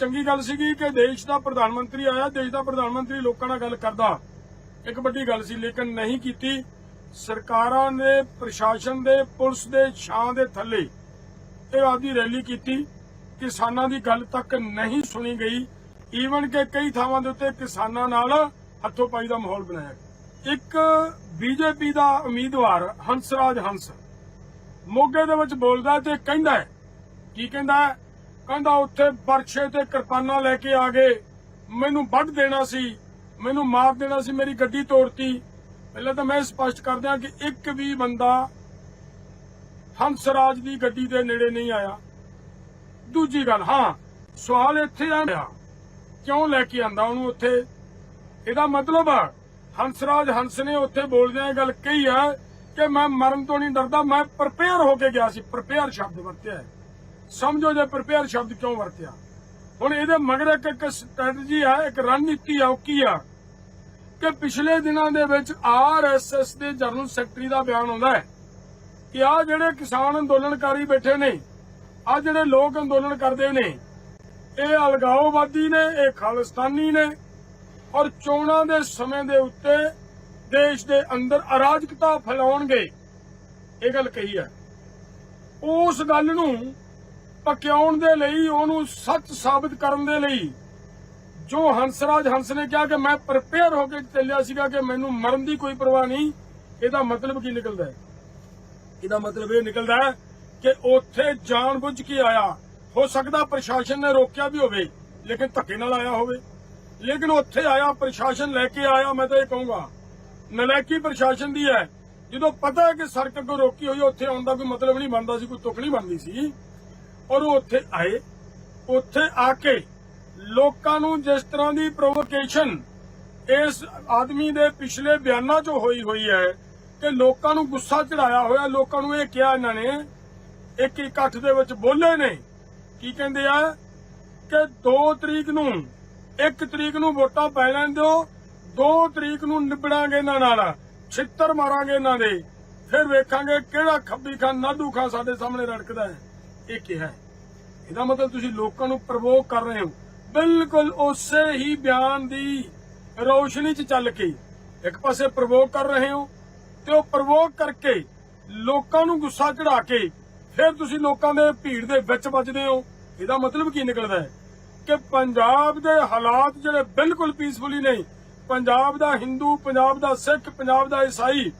ਚੰਗੀ ਗੱਲ ਸੀਗੀ ਕਿ ਦੇਸ਼ ਦਾ ਪ੍ਰਧਾਨ ਮੰਤਰੀ ਆਇਆ, ਦੇਸ਼ ਦਾ ਪ੍ਰਧਾਨ ਮੰਤਰੀ ਲੋਕਾਂ ਨਾਲ ਗੱਲ ਕਰਦਾ। ਇੱਕ ਵੱਡੀ ਗੱਲ ਸੀ, ਲੇਕਿਨ ਨਹੀਂ ਕੀਤੀ। ਸਰਕਾਰਾਂ ਨੇ, ਪ੍ਰਸ਼ਾਸਨ ਦੇ, ਪੁਲਿਸ ਦੇ ਛਾਂ ਦੇ ਥੱਲੇ ਇਹ ਆਦੀ ਰੈਲੀ ਕੀਤੀ। ਕਿਸਾਨਾਂ ਦੀ ਗੱਲ ਤੱਕ ਨਹੀਂ ਸੁਣੀ ਗਈ। ਈਵਨ ਕਿ ਕਈ ਥਾਵਾਂ ਦੇ ਉੱਤੇ ਕਿਸਾਨਾਂ ਨਾਲ ਹੱਥੋਂ ਪਾਈ ਦਾ ਮਾਹੌਲ ਬਣਾਇਆ। ਗਿਆ। ਇੱਕ ਬੀਜੇਪੀ ਦਾ ਉਮੀਦਵਾਰ ਹੰਸਰਾਜ ਹੰਸ ਮੋਗੇ ਦੇ ਵਿੱਚ ਬੋਲਦਾ ਤੇ ਕਹਿੰਦਾ ਹੈ, ਕੀ ਕਹਿੰਦਾ ਕਹਿੰਦਾ ਉੱਥੇ ਬਰਛੇ ਤੇ ਕਿਰਪਾਨਾਂ ਲੈ ਕੇ ਆ ਗਏ। ਮੈਨੂੰ ਵੱਢ ਦੇਣਾ ਸੀ। ਮੈਨੂੰ ਮਾਰ ਦੇਣਾ ਸੀ, ਮੇਰੀ ਗੱਡੀ ਤੋੜਤੀ। ਪਹਿਲਾਂ ਤਾਂ ਮੈਂ ਸਪਸ਼ਟ ਕਰ ਦਿਆਂ ਕਿ ਇੱਕ ਵੀ ਬੰਦਾ ਹੰਸਰਾਜ ਦੀ ਗੱਡੀ ਦੇ ਨੇੜੇ ਨਹੀਂ ਆਇਆ। ਦੂਜੀ ਗੱਲ, ਹਾਂ, ਸਵਾਲ ਇੱਥੇ ਆਇਆ ਕਿਉਂ ਲੈ ਕੇ ਆਂਦਾ ਉਹਨੂੰ ਉੱਥੇ? ਇਹਦਾ ਮਤਲਬ ਹੰਸਰਾਜ ਹੰਸ ਨੇ ਉੱਥੇ ਬੋਲਦਿਆਂ ਇਹ ਗੱਲ ਕਹੀ ਹੈ ਕਿ ਮੈਂ ਮਰਨ ਤੋਂ ਨਹੀਂ ਡਰਦਾ, ਮੈਂ ਪ੍ਰਪੇਅਰ ਹੋ ਕੇ ਗਿਆ ਸੀ। ਪ੍ਰਪੇਅਰ ਸ਼ਬਦ ਵਰਤਿਆ ਹੈ। ਸਮਝੋ ਜੇ ਪ੍ਰਪੇਅਰ ਸ਼ਬਦ ਕਿਉਂ ਵਰਤਿਆ। ਹੁਣ ਇਹਦੇ ਮਗਰ ਇੱਕ ਇੱਕ ਸਟ੍ਰੈਟਜੀ ਹੈ, ਇੱਕ ਰਣਨੀਤੀ ਆ ਉਹ ਕੀ ਆ? ਕਿ ਪਿਛਲੇ ਦਿਨਾਂ ਦੇ ਵਿੱਚ ਆਰਐਸਐਸ ਦੇ ਜਨਰਲ ਸੈਕਟਰੀ ਦਾ ਬਿਆਨ ਆਉਂਦਾ ਹੈ ਕਿ ਆ ਜਿਹੜੇ ਕਿਸਾਨ ਅੰਦੋਲਨਕਾਰੀ ਬੈਠੇ ਨੇ ਆ ਜਿਹੜੇ ਲੋਕ ਅੰਦੋਲਨ ਕਰਦੇ ਨੇ, ਇਹ ਅਲਗਾਓਵਾਦੀ ਨੇ, ਇਹ ਖਾਲਿਸਤਾਨੀ ਨੇ ਔਰ ਚੋਣਾਂ ਦੇ ਸਮੇਂ ਦੇ ਉੱਤੇ ਦੇਸ਼ ਦੇ ਅੰਦਰ ਅਰਾਜਕਤਾ ਫੈਲਾਉਣਗੇ। ਇਹ ਗੱਲ ਕਹੀ ਹੈ। ਉਸ ਗੱਲ ਨੂੰ ਪਕਿਆਉਣ ਦੇ ਲਈ, ਉਹਨੂੰ ਸੱਚ ਸਾਬਤ ਕਰਨ ਦੇ ਲਈ, ਜੋ ਹੰਸਰਾਜ ਹੰਸ ਨੇ ਕਿਹਾ ਕਿ ਮੈਂ ਪ੍ਰਪੇਅਰ ਹੋ ਕੇ ਚੱਲਿਆ ਸੀਗਾ ਕਿ ਮੈਨੂੰ ਮਰਨ ਦੀ ਕੋਈ ਪਰਵਾਹ ਨਹੀਂ, ਇਹਦਾ ਮਤਲਬ ਕੀ ਨਿਕਲਦਾ ਹੈ? ਇਹਦਾ ਮਤਲਬ ਇਹ ਨਿਕਲਦਾ ਹੈ ਕਿ ਉੱਥੇ ਜਾਣਬੁੱਝ ਕੇ ਆਇਆ। ਹੋ ਸਕਦਾ ਪ੍ਰਸ਼ਾਸਨ ਨੇ ਰੋਕਿਆ ਵੀ ਹੋਵੇ, ਲੇਕਿਨ ਧੱਕੇ ਨਾਲ ਆਇਆ ਹੋਵੇ। ਲੇਕਿਨ ਉੱਥੇ ਆਇਆ, ਪ੍ਰਸ਼ਾਸਨ ਲੈ ਕੇ ਆਇਆ, ਮੈਂ ਤਾਂ ਇਹ ਕਹੂੰਗਾ। ਨਲਾਇਕੀ ਪ੍ਰਸ਼ਾਸਨ ਦੀ ਹੈ। ਜਦੋਂ ਪਤਾ ਹੈ ਕਿ ਸੜਕ ਅੱਗੋਂ ਰੋਕੀ ਹੋਈ ਉੱਥੇ ਆਉਣ ਦਾ ਕੋਈ ਮਤਲਬ ਨਹੀਂ ਬਣਦਾ ਸੀ, ਕੋਈ ਤੁਕ ਨਹੀਂ ਬਣਦੀ ਸੀ। ਔਰ ਉਹ ਉੱਥੇ ਆਏ। ਉੱਥੇ ਆ ਕੇ ਲੋਕਾਂ ਨੂੰ ਜਿਸ ਤਰ੍ਹਾਂ ਦੀ ਪ੍ਰੋਵੋਕੇਸ਼ਨ ਇਸ ਆਦਮੀ ਦੇ ਪਿਛਲੇ ਬਿਆਨਾਂ 'ਚੋਂ ਹੋਈ ਹੋਈ ਹੈ ਕਿ ਲੋਕਾਂ ਨੂੰ ਗੁੱਸਾ ਚੜਾਇਆ ਹੋਇਆ, ਲੋਕਾਂ ਨੂੰ ਇਹ ਕਿਹਾ ਇਹਨਾਂ ਨੇ, ਇੱਕ ਇਕੱਠ ਦੇ ਵਿੱਚ ਬੋਲੇ ਨੇ। ਕੀ ਕਹਿੰਦੇ ਆ? ਕਿ 2 ਤਰੀਕ ਨੂੰ 1 ਤਰੀਕ ਨੂੰ ਵੋਟਾਂ ਪੈ ਲੈਣ ਦਿਓ 2 ਤਰੀਕ ਨੂੰ ਨਿਬੜਾਂਗੇ ਇਹਨਾਂ ਨਾਲ, ਛਿੱਤਰ ਮਾਰਾਂਗੇ ਇਹਨਾਂ ਦੇ, ਫਿਰ ਵੇਖਾਂਗੇ ਕਿਹੜਾ ਖੱਬੀ ਖਾਨ ਨਾਦੂ ਖਾਨ ਸਾਡੇ ਸਾਹਮਣੇ ਰੜਕਦਾ ਹੈ। ਇਹ ਕਿਹਾ ਹੈ। ਇਹਦਾ ਮਤਲਬ ਤੁਸੀਂ ਲੋਕਾਂ ਨੂੰ ਪ੍ਰਵੋਕ ਕਰ ਰਹੇ ਹੋ। ਬਿਲਕੁਲ ਉਸੇ ਹੀ ਬਿਆਨ ਦੀ ਰੋਸ਼ਨੀ 'ਚ ਚੱਲ ਕੇ ਇੱਕ ਪਾਸੇ ਪ੍ਰਵੋਕ ਕਰ ਰਹੇ ਹੋ ਤੇ ਉਹ ਪ੍ਰਵੋਕ ਕਰਕੇ ਲੋਕਾਂ ਨੂੰ ਗੁੱਸਾ ਚੜਾ ਕੇ ਫਿਰ ਤੁਸੀਂ ਲੋਕਾਂ ਦੇ ਭੀੜ ਦੇ ਵਿੱਚ ਵੱਜਦੇ ਹੋ। ਇਹਦਾ ਮਤਲਬ ਕੀ ਨਿਕਲਦਾ ਹੈ? ਕਿ ਪੰਜਾਬ ਦੇ ਹਾਲਾਤ ਜਿਹੜੇ ਬਿਲਕੁਲ ਪੀਸਫੁਲੀ ਨਹੀਂ ਪੰਜਾਬ ਦਾ ਹਿੰਦੂ ਪੰਜਾਬ ਦਾ ਸਿੱਖ ਪੰਜਾਬ ਦਾ ਈਸਾਈ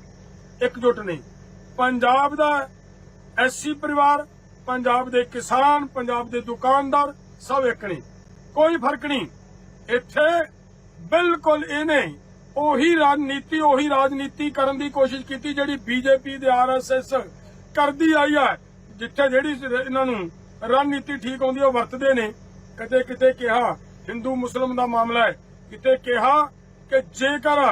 ਇਕਜੁੱਟ ਨਹੀਂ ਪੰਜਾਬ ਦਾ ਐਸਸੀ ਪਰਿਵਾਰ ਪੰਜਾਬ ਦੇ ਕਿਸਾਨ, ਪੰਜਾਬ ਦੇ ਦੁਕਾਨਦਾਰ, ਸਭ ਇੱਕ ਨੇ ਕੋਈ ਫ਼ਰਕ ਨਹੀਂ। ਇੱਥੇ ਬਿਲਕੁਲ ਇਹਨੇ ਉਹੀ ਰਾਜਨੀਤੀ ਉਹੀ ਰਾਜਨੀਤੀ ਕਰਨ ਦੀ ਕੋਸ਼ਿਸ਼ ਕੀਤੀ ਜਿਹੜੀ ਬੀਜੇਪੀ ਦੇ ਆਰਐਸਐਸ ਕਰਦੀ ਆਈ ਹੈ ਜਿੱਥੇ ਜਿਹੜੀ ਇਹਨਾਂ ਨੂੰ ਰਣਨੀਤੀ ਠੀਕ ਆਉਂਦੀ ਉਹ ਵਰਤਦੇ ਨੇ। ਕਦੇ ਕਿਤੇ ਕਿਹਾ, ਹਿੰਦੂ, ਮੁਸਲਮ ਦਾ ਮਾਮਲਾ ਹੈ। ਕਿਤੇ ਕਿਹਾ ਕਿ ਜੇਕਰ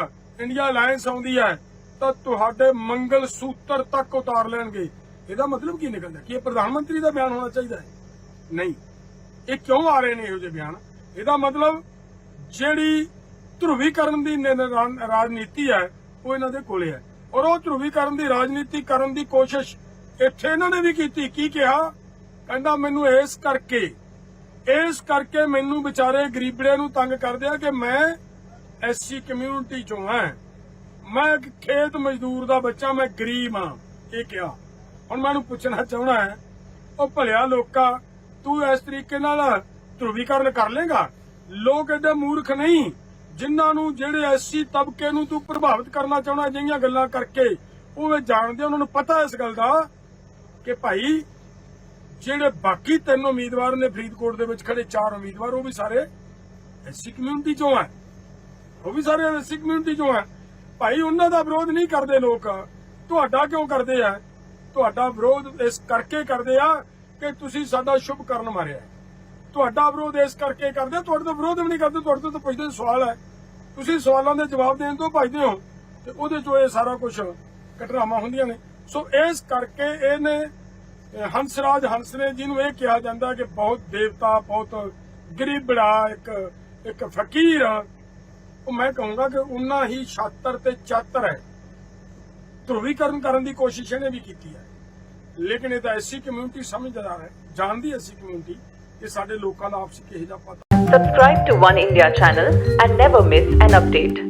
ਇੰਡੀਆ ਅਲਾਈਅੰਸ ਆਉਂਦੀ ਹੈ, ਤਾਂ ਤੁਹਾਡੇ ਮੰਗਲ ਸੂਤਰ ਤੱਕ ਉਤਾਰ ਲੈਣਗੇ। ਇਹਦਾ ਮਤਲਬ ਕੀ ਨਿਕਲਦਾ? ਕਿ ਇਹ ਪ੍ਰਧਾਨ ਮੰਤਰੀ ਦਾ ਬਿਆਨ ਹੋਣਾ ਚਾਹੀਦਾ ਹੈ? ਨਹੀਂ। ਇਹ ਕਿਉਂ ਆ ਰਹੇ ਨੇ ਇਹੋ ਜਿਹੇ ਬਿਆਨ? ਇਹਦਾ ਮਤਲਬ ਜਿਹੜੀ ਧਰੁਵੀਕਰਨ ਦੀ ਰਾਜਨੀਤੀ ਹੈ, ਉਹ ਇਹਨਾਂ ਦੇ ਕੋਲੇ ਹੈ। ਔਰ ਉਹ ਧਰੁਵੀਕਰਨ ਦੀ ਰਾਜਨੀਤੀ ਕਰਨ ਦੀ ਕੋਸ਼ਿਸ਼ ਇੱਥੇ ਇਹਨਾਂ ਨੇ ਵੀ ਕੀਤੀ। ਕੀ ਕਿਹਾ? ਕਹਿੰਦਾ, ਮੈਨੂੰ ਇਸ ਕਰਕੇ ਇਸ ਕਰਕੇ ਮੈਨੂੰ ਵਿਚਾਰੇ ਗਰੀਬੜੇ ਨੂੰ ਤੰਗ ਕਰਦੇ ਆ ਕਿ ਮੈਂ ਐਸਸੀ ਕਮਿਊਨਿਟੀ ਚੋਂ ਹਾਂ। ਮੈਂ ਇੱਕ ਖੇਤ ਮਜ਼ਦੂਰ ਦਾ ਬੱਚਾ, ਮੈਂ ਗਰੀਬ ਹਾਂ। ਇਹ ਕਿਹਾ। ਹੁਣ ਮੈਂ ਉਹਨੂੰ ਪੁੱਛਣਾ ਚਾਹਣਾ ਹੈ, ਉਹ ਭਲਿਆ ਲੋਕਾ, ਤੂੰ ਇਸ ਤਰੀਕੇ ਨਾਲ ਧਰੂਵੀਕਰਨ ਕਰ ਲੇਗਾ ਲੋਕ ਐਡੇ ਮੂਰਖ ਨਹੀਂ, ਜਿਨ੍ਹਾਂ ਨੂੰ ਜਿਹੜੇ ਐਸੀ ਤਬਕੇ ਨੂੰ ਤੂੰ ਪ੍ਰਭਾਵਿਤ ਕਰਨਾ ਚਾਹਣਾ ਜਿਹੀਆਂ ਗੱਲਾਂ ਕਰਕੇ, ਉਹ ਇਹ ਜਾਣਦੇ ਉਹਨਾਂ ਨੂੰ ਪਤਾ ਇਸ ਗੱਲ ਦਾ ਕਿ ਭਾਈ, ਜਿਹੜੇ ਬਾਕੀ ਤਿੰਨ ਉਮੀਦਵਾਰ ਨੇ ਫਰੀਦਕੋਟ ਦੇ ਵਿੱਚ ਖੜੇ, ਚਾਰ ਉਮੀਦਵਾਰ, ਉਹ ਵੀ ਸਾਰੇ ਐਸੀ ਕਮਿਊਨਿਟੀ ਚੋਂ ਆ। ਉਹ ਵੀ ਸਾਰੇ ਐਸੀ ਕਮਿਊਨਿਟੀ ਚੋਂ ਆ। ਭਾਈ, ਉਹਨਾਂ ਦਾ ਵਿਰੋਧ ਨਹੀਂ ਕਰਦੇ ਲੋਕ। ਤੁਹਾਡਾ ਕਿਉਂ ਕਰਦੇ ਆ? ਤੁਹਾਡਾ ਵਿਰੋਧ ਇਸ ਕਰਕੇ ਕਰਦੇ ਆ ਕਿ ਤੁਸੀਂ ਸਾਡਾ ਸ਼ੁਭ ਕਰਨ ਮਾਰਿਆ ਤੁਹਾਡਾ ਵਿਰੋਧ ਇਸ ਕਰਕੇ ਕਰਦੇ, ਤੁਹਾਡੇ ਤੋਂ ਵਿਰੋਧ ਵੀ ਨਹੀਂ ਕਰਦੇ, ਤੁਹਾਡੇ ਤੋਂ ਪੁੱਛਦੇ ਸਵਾਲ ਹੈ। ਤੁਸੀਂ ਸਵਾਲਾਂ ਦੇ ਜਵਾਬ ਦੇਣ ਤੋਂ ਭੱਜਦੇ ਹੋ ਤੇ ਉਹਦੇ ਚੋਂ ਇਹ ਸਾਰਾ ਕੁਝ ਘਟਨਾਵਾਂ ਹੁੰਦੀਆਂ ਨੇ। ਸੋ ਇਸ ਕਰਕੇ ਇਹਨੇ, ਅਹ, ਹੰਸਰਾਜ ਹੰਸ ਨੇ ਜਿਹਨੂੰ ਇਹ ਕਿਹਾ ਜਾਂਦਾ ਕਿ ਬਹੁਤ ਦੇਵਤਾ, ਬਹੁਤ ਗਰੀਬੜਾ ਇੱਕ ਇੱਕ ਫਕੀਰ ਉਹ ਮੈਂ ਕਹੂੰਗਾ ਕਿ ਉਨਾ ਹੀ ਛਾਤਰ ਤੇ ਚਾਤਰ ਹੈ। ਧਰੂਵੀਕਰਨ ਕਰਨ ਦੀ ਕੋਸ਼ਿਸ਼ ਇਹਨੇ ਵੀ ਕੀਤੀ ਹੈ ਲੇਕਿਨ ਇਹ ਤਾਂ ਐਸੀ ਕਮਿਊਨਿਟੀ ਸਮਝਦਾਰ ਹੈ, ਜਾਣਦੀ ਐਸੀ ਕਮਿਊਨਿਟੀ ਕਿ ਸਾਡੇ ਲੋਕਾਂ ਦਾ ਆਪਸੀ ਵਿੱਚ ਕਿਹੋ ਜਿਹਾ ਪਤਾ Subscribe to One India channel and never miss an update.